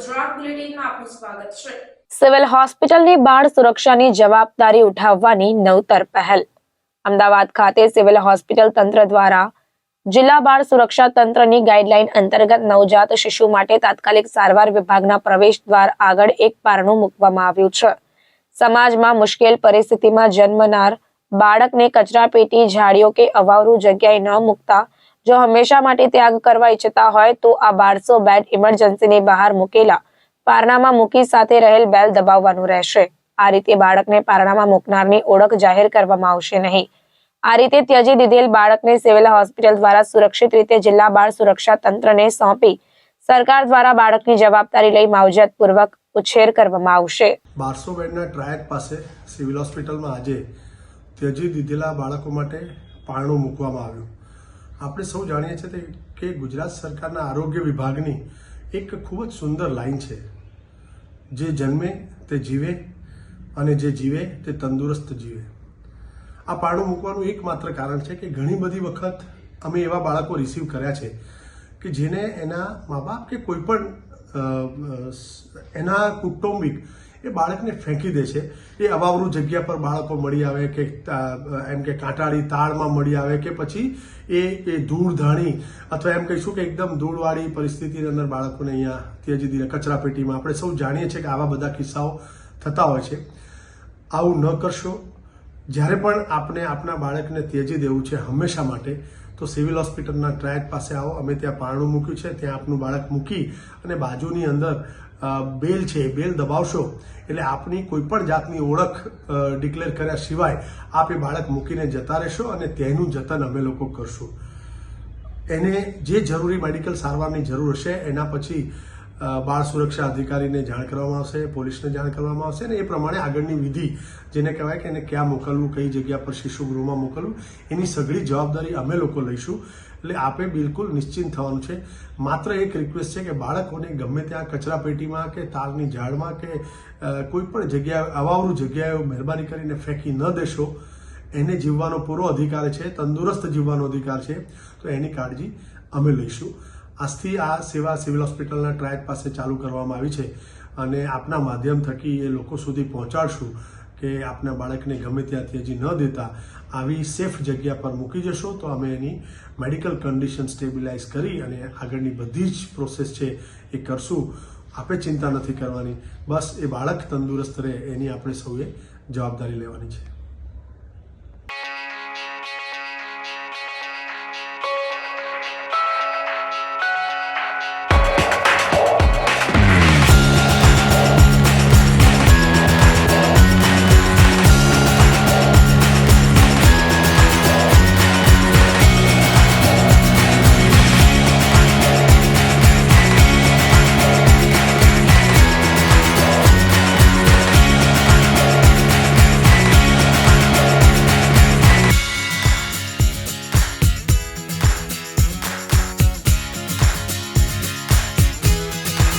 સ્વાગત છે. સિવિલ હોસ્પિટલની બાળ સુરક્ષાની જવાબદારી ઉઠાવવાની નવતર પહેલ. અમદાવાદ ખાતે સિવિલ હોસ્પિટલ તંત્ર દ્વારા જિલ્લા બાળ સુરક્ષા તંત્રની ગાઈડલાઈન અંતર્ગત નવજાત શિશુ માટે તાત્કાલિક સારવાર વિભાગના પ્રવેશ દ્વાર આગળ એક પારણું મૂકવામાં આવ્યું છે. સમાજમાં મુશ્કેલ પરિસ્થિતિમાં જન્મનાર બાળકને કચરાપેટી, ઝાડીઓ કે અવારું જગ્યાએ ન મૂકતા જો હંમેશા માટે ત્યાગ કરવા ઈચ્છતા હોય, તો આ બારસો બેડ ઇમરજન્સીની બહાર મૂકેલા પારણામાં મૂકી સાથે રહેલ બેલ દબાવવાનું રહેશે. આ રીતે બાળકને પારણામાં મૂકનારની ઓળખ જાહેર કરવામાં આવશે નહીં. આ રીતે ત્યજી દીધેલ બાળકને સિવિલ હોસ્પિટલ દ્વારા સુરક્ષિત રીતે જિલ્લા બાળ સુરક્ષા તંત્રને સોંપી સરકાર દ્વારા બાળકની જવાબદારી લઈ માવજતપૂર્વક ઉછેર કરવામાં આવશે. બારસો બેડના ટ્રાયક પાસે સિવિલ હોસ્પિટલમાં આજે ત્યજી દીધેલા બાળકો માટે પારણું મૂકવામાં આવ્યું. આપણે સૌ જાણીએ છીએ કે ગુજરાત સરકારના આરોગ્ય વિભાગની એક ખૂબ જ સુંદર લાઈન છે. જે જન્મે તે જીવે અને જે જીવે તે તંદુરસ્ત જીવે. આ પાડું મૂકવાનું એકમાત્ર કારણ છે કે ઘણી બધી વખત અમે એવા બાળકો રિસીવ કર્યા છે કે જેને એના મા બાપ કે કોઈ પણ એના કુટુંબિક એ બાળકને ફેંકી દે છે. એ અવાવરું જગ્યા પર બાળકો મળી આવે કે એમ કે કાંટાળી તાળમાં મળી આવે કે પછી એ એ ધૂળ ધાણી અથવા એમ કહીશું કે એકદમ ધૂળવાળી પરિસ્થિતિની અંદર બાળકોને અહીંયા ત્યજી દીધે કચરાપેટીમાં આપણે સૌ જાણીએ છીએ કે આવા બધા કિસ્સાઓ થતા હોય છે. આવું ન કરશો. જ્યારે પણ આપણે આપણા બાળકને ત્યજી દેવું છે હંમેશા માટે તો સિવિલ હોસ્પિટલના ટ્રાયક પાસે આવો. અમે ત્યાં પારણું મૂક્યું છે. ત્યાં આપનું બાળક મૂકી અને બાજુની અંદર બેલ છે. બેલ દબાવશો એટલે આપની કોઈપણ જાતની ઓળખ ડિક્લેર કર્યા સિવાય આપ એ બાળક મૂકીને જતા રહેશો અને તેનું જતન અમે લોકો કરશું. એને જે જરૂરી મેડિકલ સારવારની જરૂર હશે, એના પછી બાળ સુરક્ષા અધિકારીને જાણ કરવામાં આવશે, પોલીસને જાણ કરવામાં આવશે અને એ પ્રમાણે આગળની વિધિ જેને કહેવાય કે એને ક્યાં મોકલવું, કઈ જગ્યા પર શિશુ ગૃહમાં મોકલવું, એની સઘળી જવાબદારી અમે લોકો લઈશું. એટલે આપે બિલકુલ નિશ્ચિંત થવાનું છે. માત્ર એક રિક્વેસ્ટ છે કે બાળકોને ગમે ત્યાં કચરાપેટીમાં કે તારની ઝાડમાં કે કોઈ પણ જગ્યાએ, અવાવરું જગ્યાએ મહેરબાની કરીને ફેંકી ન દેશો. એને જીવવાનો પૂરો અધિકાર છે, તંદુરસ્ત જીવવાનો અધિકાર છે. તો એની કાળજી અમે લઈશું. આજથી આ સેવા સિવિલ હોસ્પિટલના ટ્રાયક પાસે ચાલુ કરવામાં આવી છે અને આપના માધ્યમ થકી એ લોકો સુધી પહોંચાડશું કે આપના બાળકને ગમે ત્યાં હજી ન દેતા આવી સેફ જગ્યા પર મૂકી જશો તો અમે એની મેડિકલ કન્ડિશન સ્ટેબિલાઇઝ કરી અને આગળની બધી જ પ્રોસેસ છે એ કરશું. આપે ચિંતા નથી કરવાની. બસ એ બાળક તંદુરસ્ત રહે એની આપણે સૌએ જવાબદારી લેવાની છે.